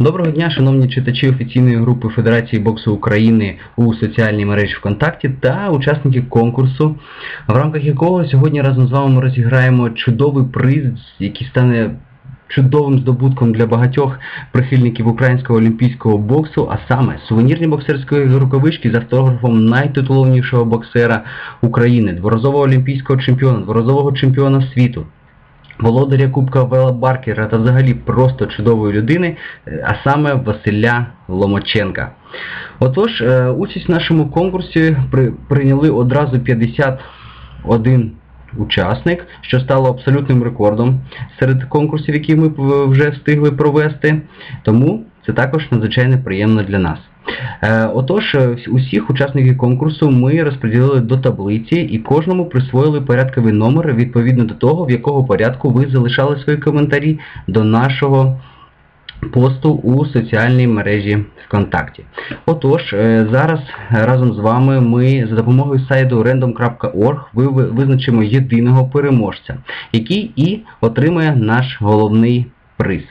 Доброго дня, шановні читачі офіційної групи Федерації боксу України у соціальній мережі ВКонтакті та учасники конкурсу, в рамках якого сьогодні разом з вами ми розіграємо чудовий приз, який стане чудовим здобутком для багатьох прихильників українського олімпійського боксу, а саме сувенірні боксерської рукавички з автографом найтитуловнішого боксера України, дворазового олімпійського чемпіона, дворазового чемпіона світу володаря Кубка Вела Баркера та взагалі просто чудової людини, е, а саме Василя Ломаченка. Отож, е, участь в нашому конкурсі прийняли одразу 51 учасник, що стало абсолютним рекордом серед конкурсів, які ми вже встигли провести. Тому це також надзвичайно приємно для нас. Е, Отож, е, усіх учасників конкурсу ми розподілили до таблиці і кожному присвоїли порядковий номер відповідно до того, в якого порядку ви залишали свої коментарі до нашого посту у соціальній мережі ВКонтакті. Отож, е, зараз разом з вами ми за допомогою сайту random.org ви- ви- визначимо єдиного переможця, який і отримає наш головний приз.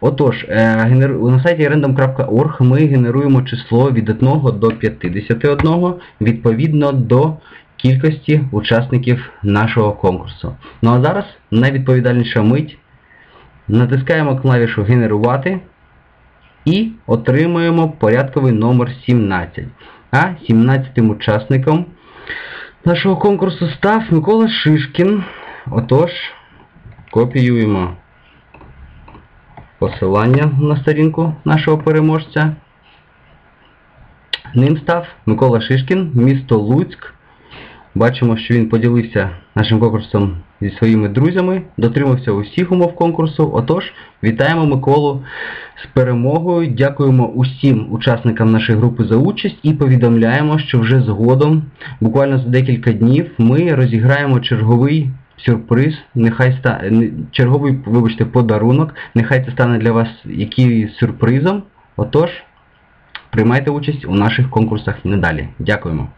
Отож, е, на сайті random.org ми генеруємо число від 1 до 51 відповідно до кількості учасників нашого конкурсу. Ну а зараз найвідповідальніша мить. Натискаємо клавішу Генерувати і отримуємо порядковий номер 17. А 17 учасником нашого конкурсу став Микола Шишкін. Отож, копіюємо посилання на сторінку нашого переможця. Ним став Микола Шишкін, місто Луцьк. Бачимо, що він поділився нашим конкурсом зі своїми друзями, дотримався усіх умов конкурсу. Отож, вітаємо Миколу з перемогою, дякуємо усім учасникам нашої групи за участь і повідомляємо, що вже згодом, буквально за декілька днів, ми розіграємо черговий сюрприз, нехай ста... черговий, вибачте, подарунок, нехай це стане для вас який сюрпризом. Отож, приймайте участь у наших конкурсах і надалі. Дякуємо.